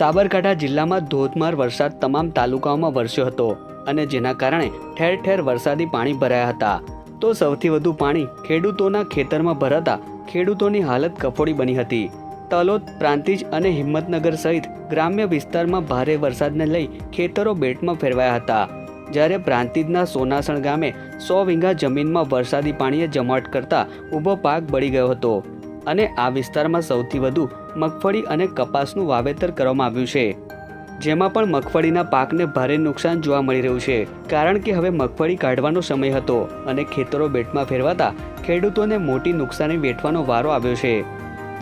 સાબરકાંઠા જિલ્લામાં ધોધમાર વરસાદ તમામ તાલુકાઓમાં વરસ્યો હતો અને જેના કારણે ઠેર ઠેર વરસાદી પાણી ભરાયા હતા. તો સૌથી વધુ પાણી ખેડૂતોના ખેતરમાં ભરાતા ખેડૂતોની હાલત કફોડી બની હતી. તલોદ, પ્રાંતિજ અને હિંમતનગર સહિત ગ્રામ્ય વિસ્તારમાં ભારે વરસાદને લઈ ખેતરો બેટમાં ફેરવાયા હતા. જ્યારે પ્રાંતિજના સોનાસણ ગામે સો વીંગા જમીનમાં વરસાદી પાણીએ જમાટ કરતા ઊભો પાક બળી ગયો હતો. અને આ વિસ્તારમાં સૌથી વધુ મગફળી અને કપાસનું વાવેતર કરવામાં આવ્યું છે. જેમાં પણ મગફળીના પાકને ભારે નુકસાન જોવા મળી રહ્યું છે, કારણ કે હવે મગફળી કાઢવાનો સમય હતો અને ખેતરો બેટમાં ફેરવાતા ખેડૂતોને મોટી નુકસાની વેઠવાનો વારો આવ્યો છે.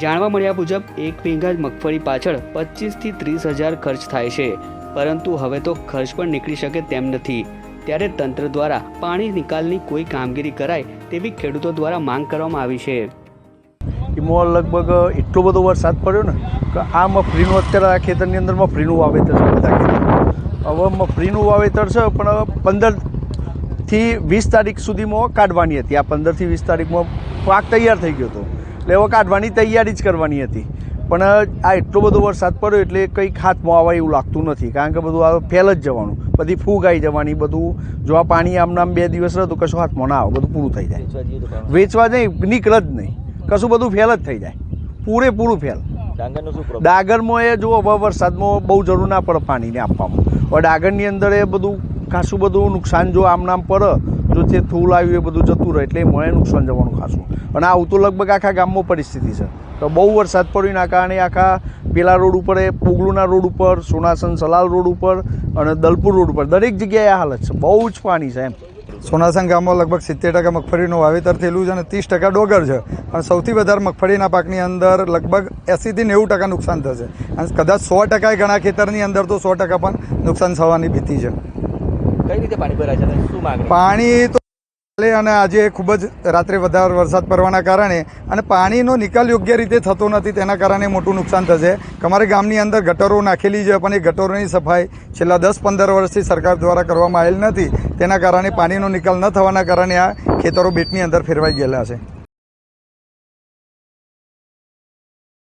જાણવા મળ્યા મુજબ, એક વીઘા મગફળી પાછળ પચીસથી ત્રીસ હજાર ખર્ચ થાય છે, પરંતુ હવે તો ખર્ચ પણ નીકળી શકે તેમ નથી. ત્યારે તંત્ર દ્વારા પાણી નિકાલની કોઈ કામગીરી કરાય તેવી ખેડૂતો દ્વારા માંગ કરવામાં આવી છે. એમાં લગભગ એટલો બધો વરસાદ પડ્યો ને કે આ મફરીનું અત્યારે આ ખેતરની અંદર મફરીનું વાવેતર છે બધા ખેતર. હવે મફરીનું વાવેતર છે પણ હવે પંદરથી વીસ તારીખ સુધીમાં કાઢવાની હતી. આ પંદરથી વીસ તારીખમાં પાક તૈયાર થઈ ગયો હતો. એટલે હવે કાઢવાની તૈયારી જ કરવાની હતી. પણ આ એટલો બધો વરસાદ પડ્યો એટલે કંઈક હાથમાં આવે એવું લાગતું નથી. કારણ કે બધું આ ફેલ જ જવાનું. બધી ફૂગ આવી જવાની બધું જો આ પાણી આમ નામ બે દિવસ રહે તો કશું હાથમાં ના આવે બધું પૂરું થઈ જાય. વેચવા નહીં નીકળે જ નહીં. કશું બધું ફેલ જ થઈ જાય. પૂરેપૂરું ફેલ ડાંગરનો શું ડાગરમાં એ જો હવે વરસાદમાં બહુ જરૂર ના પડે પાણીને આપવામાં. હવે ડાંગરની અંદર એ બધું ખાસું બધું નુકસાન જો આમ નામ પડે જો તે થૂલ આવ્યું એ બધું જતું રહે એટલે મને નુકસાન જવાનું ખાસું. અને આવું તો લગભગ આખા ગામમાં પરિસ્થિતિ છે. તો બહુ વરસાદ પડ્યો એના કારણે આખા પેલા રોડ ઉપર એ પોગલુના રોડ ઉપર સોનાસન સલાલ રોડ ઉપર અને દલપુર રોડ ઉપર દરેક જગ્યાએ આ હાલત છે. બહુ જ પાણી છે એમ. સોનાસંગ ગામમાં લગભગ સિત્તેર ટકા મગફળીનું વાવેતર થયેલું છે અને ત્રીસ ટકા ડોગર છે. અને સૌથી વધારે મગફળીના પાકની અંદર લગભગ એંસીથી નેવું ટકા નુકસાન થશે. અને કદાચ સો ટકાએ ઘણા ખેતરની અંદર તો સો ટકા પણ નુકસાન થવાની ભીતિ છે. કઈ રીતે પાણી ભરાય છે શું પાણી તો અને આજે ખૂબ જ રાત્રે વધારે વરસાદ પડવાના કારણે અને પાણીનો નિકાલ યોગ્ય રીતે થતો નથી, તેના કારણે મોટું નુકસાન થશે. અમારે ગામની અંદર ગટરો નાખેલી છે પણ એ ગટરોની સફાઈ છેલ્લા દસ પંદર વર્ષથી સરકાર દ્વારા કરવામાં આવેલ નથી. તેના કારણે પાણીનો નિકાલ ન થવાના કારણે આ ખેતરો બેટની અંદર ફેરવાઈ ગયેલા છે.